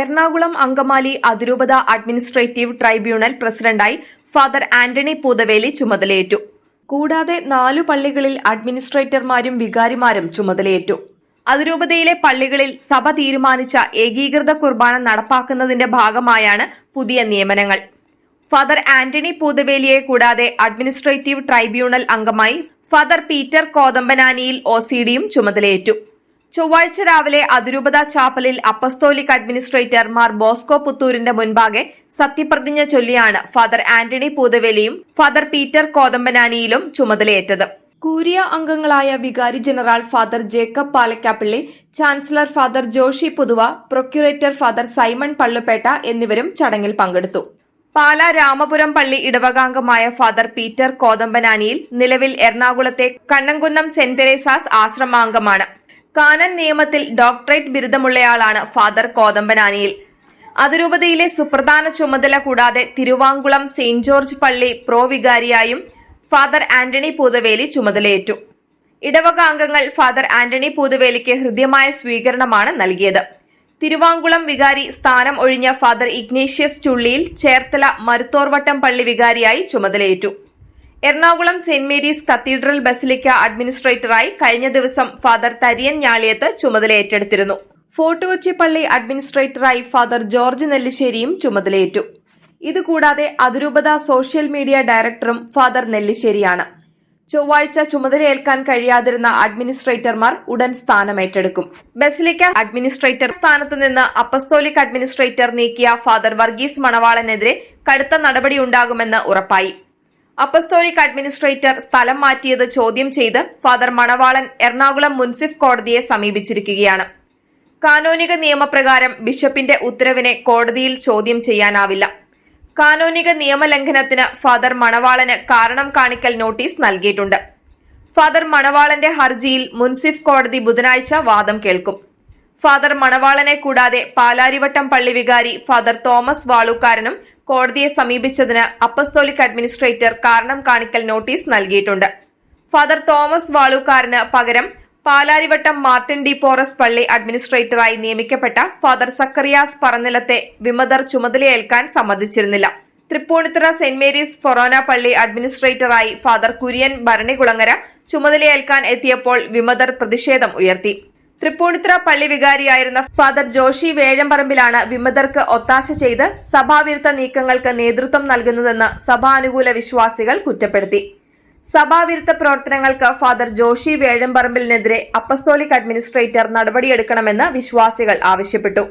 എറണാകുളം അങ്കമാലി അതിരൂപത administrative tribunal പ്രസിഡന്റായി father Antony Poothaveli ചുമതലയേറ്റു. കൂടാതെ നാലു പള്ളികളിൽ അഡ്മിനിസ്ട്രേറ്റർമാരും വികാരിമാരും ചുമതലയേറ്റു. അതിരൂപതയിലെ പള്ളികളിൽ സഭ തീരുമാനിച്ച ഏകീകൃത കുർബാന നടപ്പാക്കുന്നതിന്റെ ഭാഗമായാണ് പുതിയ നിയമനങ്ങൾ. ഫാദർ ആന്റണി പൂതവേലിയെ കൂടാതെ അഡ്മിനിസ്ട്രേറ്റീവ് ട്രൈബ്യൂണൽ അംഗമായി father Peter Kothambananiyil O C ഡിയും ചുമതലയേറ്റു. ചൊവ്വാഴ്ച രാവിലെ അതിരൂപത ചാപ്പലിൽ അപ്പസ്തോലിക് അഡ്മിനിസ്ട്രേറ്റർ മാർ ബോസ്കോ പുത്തൂരിന്റെ മുൻപാകെ സത്യപ്രതിജ്ഞ ചൊല്ലിയാണ് ഫാദർ ആന്റണി പൂതവേലിയും ഫാദർ പീറ്റർ കോതമ്പനാനിയിലും ചുമതലയേറ്റത്. കൂരിയ അംഗങ്ങളായ വികാരി general father Jacob Palakkappilly chancellor father Joshy Puthuva procurator father Simon Pallupetta എന്നിവരും ചടങ്ങിൽ പങ്കെടുത്തു. പാല രാമപുരം പള്ളി ഇടവകാംഗമായ ഫാദർ പീറ്റർ കോതമ്പനാനിയിൽ നിലവിൽ എറണാകുളത്തെ കണ്ണംകുന്നം സെന്റ് തെരേസാസ് ആശ്രമാംഗമാണ്. കാനൻ നിയമത്തിൽ ഡോക്ടറേറ്റ് ബിരുദമുള്ളയാളാണ് ഫാദർ കോതമ്പനാനിയിൽ. അതിരൂപതയിലെ സുപ്രധാന ചുമതല കൂടാതെ തിരുവാങ്കുളം സെയിന്റ് ജോർജ് പള്ളി പ്രോ വികാരിയായും ഫാദർ ആന്റണി പൂതവേലി ചുമതലയേറ്റു. ഇടവക അംഗങ്ങൾ ഫാദർ ആന്റണി പൂതവേലിക്ക് ഹൃദ്യമായ സ്വീകരണമാണ് നൽകിയത്. തിരുവാങ്കുളം വികാരി സ്ഥാനം ഒഴിഞ്ഞ ഫാദർ ഇഗ്നേഷ്യസ് ചുള്ളിയിൽ ചേർത്തല മരുത്തോർവട്ടം പള്ളി വികാരിയായി ചുമതലയേറ്റു. Ernakulam saint Mary's cathedral basilica അഡ്മിനിസ്ട്രേറ്ററായി കഴിഞ്ഞ ദിവസം ഫാദർ തരിയൻ ഞാളിയത്ത് ചുമതല ഏറ്റെടുത്തിരുന്നു ഫോർട്ട് കൊച്ചി പള്ളി അഡ്മിനിസ്ട്രേറ്ററായി ഫാദർ ജോർജ് നെല്ലിശ്ശേരിയും ചുമതലയേറ്റു. ഇതുകൂടാതെ അതിരൂപത സോഷ്യൽ മീഡിയ ഡയറക്ടറും ഫാദർ നെല്ലിശ്ശേരിയാണ്. ചൊവ്വാഴ്ച ചുമതലയേൽക്കാൻ കഴിയാതിരുന്ന അഡ്മിനിസ്ട്രേറ്റർമാർ ഉടൻ സ്ഥാനമേറ്റെടുക്കും. ബസിലിക്ക അഡ്മിനിസ്ട്രേറ്റർ സ്ഥാനത്ത് നിന്ന് അപ്പസ്തോലിക് അഡ്മിനിസ്ട്രേറ്റർ നീക്കിയ ഫാദർ വർഗീസ് മണവാളനെതിരെ കടുത്ത നടപടിയുണ്ടാകുമെന്ന് ഉറപ്പായി. അപ്പസ്തോലിക് അഡ്മിനിസ്ട്രേറ്റർ സ്ഥലം മാറ്റിയത് ചോദ്യം ചെയ്ത് ഫാദർ മണവാളൻ എറണാകുളം മുൻസിഫ് കോടതിയെ സമീപിച്ചിരിക്കുകയാണ്. കാനോനിക നിയമപ്രകാരം ബിഷപ്പിന്റെ ഉത്തരവിനെ കോടതിയിൽ ചോദ്യം ചെയ്യാനാവില്ല. കാനോനിക നിയമലംഘനത്തിന് ഫാദർ മണവാളന് കാരണം കാണിക്കൽ നോട്ടീസ് നൽകിയിട്ടുണ്ട്. ഫാദർ മണവാളന്റെ ഹർജിയിൽ മുൻസിഫ് കോടതി ബുധനാഴ്ച വാദം കേൾക്കും. ഫാദർ മണവാളനെ കൂടാതെ പാലാരിവട്ടം പള്ളി വികാരി ഫാദർ തോമസ് വാളൂക്കാരനും കോടതിയെ സമീപിച്ചതിന് അപ്പസ്തോലിക് അഡ്മിനിസ്ട്രേറ്റർ കാരണം കാണിക്കൽ നോട്ടീസ് നൽകിയിട്ടുണ്ട്. ഫാദർ തോമസ് വാളൂക്കാരന് പകരം പാലാരിവട്ടം മാർട്ടിൻ ഡി പോറസ് പള്ളി അഡ്മിനിസ്ട്രേറ്ററായി നിയമിക്കപ്പെട്ട ഫാദർ സക്കറിയാസ് പറന്നിലത്തെ വിമതർ ചുമതലയേൽക്കാൻ സമ്മതിച്ചിരുന്നില്ല. തൃപ്പൂണിത്തുറ സെന്റ് മേരീസ് ഫൊറോന പള്ളി അഡ്മിനിസ്ട്രേറ്ററായി ഫാദർ കുര്യൻ ഭരണികുളങ്ങര ചുമതലയേൽക്കാൻ എത്തിയപ്പോൾ വിമതർ പ്രതിഷേധം ഉയർത്തി. തൃപ്പൂണിത്തുറ പള്ളി വികാരിയായിരുന്ന ഫാദർ ജോഷി വേഴമ്പറമ്പിലാണ് വിമതർക്ക് ഒത്താശ ചെയ്ത് സഭാവിരുദ്ധ നീക്കങ്ങൾക്ക് നേതൃത്വം നൽകുന്നതെന്ന് സഭാനുകൂല വിശ്വാസികൾ കുറ്റപ്പെടുത്തി. സഭാവിരുദ്ധ പ്രവർത്തനങ്ങൾക്ക് ഫാദർ ജോഷി വേഴമ്പറമ്പിലിനെതിരെ അപ്പസ്തോലിക് അഡ്മിനിസ്ട്രേറ്റർ നടപടിയെടുക്കണമെന്ന് വിശ്വാസികൾ ആവശ്യപ്പെട്ടു.